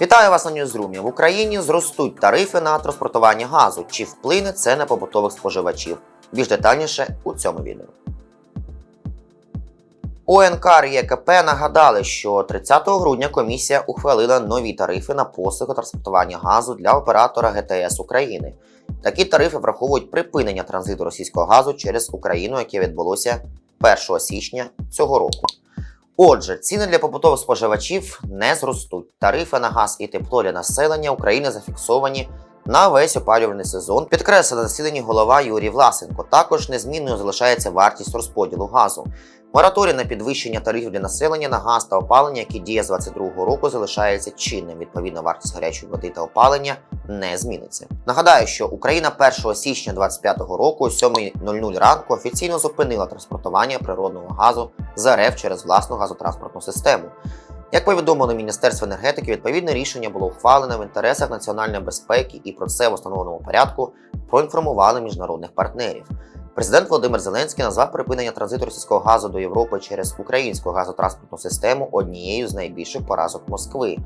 Вітаю вас на Ньюзрумі. В Україні зростуть тарифи на транспортування газу. Чи вплине це на побутових споживачів? Більш детальніше у цьому відео. ОНК РЄКП нагадали, що 30 грудня комісія ухвалила нові тарифи на послуги транспортування газу для оператора ГТС України. Такі тарифи враховують припинення транзиту російського газу через Україну, яке відбулося 1 січня цього року. Отже, ціни для побутових споживачів не зростуть. Тарифи на газ і тепло для населення України зафіксовані на весь опалювальний сезон. Підкреслив на засіданні голова Юрій Власенко. Також незмінною залишається вартість розподілу газу. Мораторій на підвищення тарифів для населення на газ та опалення, який діє з 2022 року, залишається чинним. Відповідно, вартість гарячої води та опалення не зміниться. Нагадаю, що Україна 1 січня 2025 року, о 7.00 ранку, офіційно зупинила транспортування природного газу з РФ через власну газотранспортну систему. Як повідомило Міністерство енергетики, відповідне рішення було ухвалене в інтересах національної безпеки і про це в установленому порядку проінформували міжнародних партнерів. Президент Володимир Зеленський назвав припинення транзиту російського газу до Європи через українську газотранспортну систему однією з найбільших поразок Москви.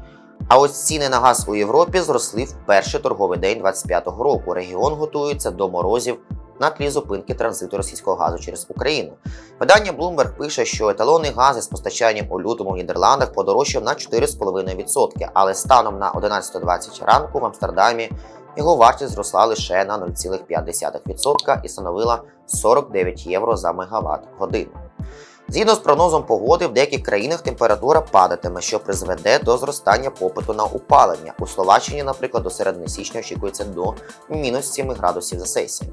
А ось ціни на газ у Європі зросли в перший торговий день 2025 року. Регіон готується до морозів на тлі зупинки транзиту російського газу через Україну. Видання Bloomberg пише, що еталонний газ із постачанням у лютому в Нідерландах подорожчав на 4,5%, але станом на 11.20 ранку в Амстердамі його вартість зросла лише на 0,5% і становила 49 євро за мегаватт годину. Згідно з прогнозом погоди, в деяких країнах температура падатиме, що призведе до зростання попиту на опалення. У Словаччині, наприклад, до середини січня очікується до мінус 7 градусів за сесію.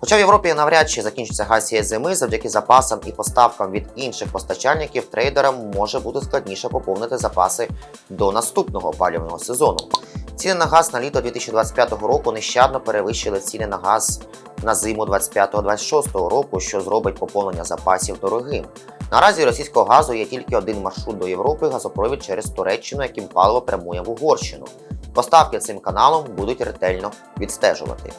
Хоча в Європі навряд чи закінчиться газ зими, завдяки запасам і поставкам від інших постачальників, трейдерам може бути складніше поповнити запаси до наступного опалювального сезону. Ціни на газ на літо 2025 року нещадно перевищили ціни на газ на зиму 25-26 року, що зробить поповнення запасів дорогим. Наразі російського газу є тільки один маршрут до Європи газопровід через Туреччину, яким паливо прямує в Угорщину. Поставки цим каналом будуть ретельно відстежувати.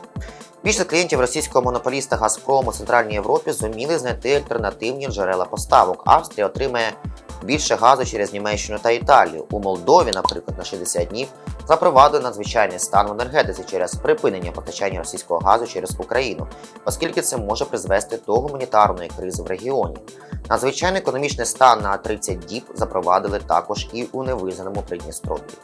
Більшість клієнтів російського монополіста Газпром у Центральній Європі зуміли знайти альтернативні джерела поставок. Австрія отримає більше газу через Німеччину та Італію. У Молдові, наприклад, на 60 днів запровадили надзвичайний стан в енергетиці через припинення постачання російського газу через Україну, оскільки це може призвести до гуманітарної кризи в регіоні. Надзвичайний економічний стан на 30 діб запровадили також і у невизнаному Придністров'ї.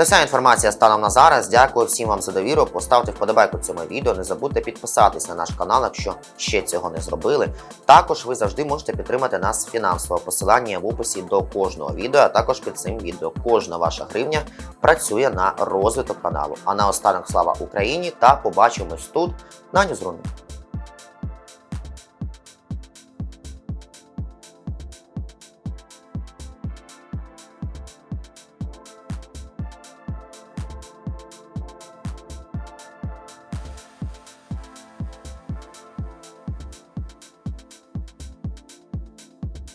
Це вся інформація станом на зараз. Дякую всім вам за довіру. Поставте вподобайку цьому відео. Не забудьте підписатись на наш канал, якщо ще цього не зробили. Також ви завжди можете підтримати нас фінансово. Посилання в описі до кожного відео, а також під цим відео. Кожна ваша гривня працює на розвиток каналу. А наостанок слава Україні та побачимось тут на Ньюзрумі.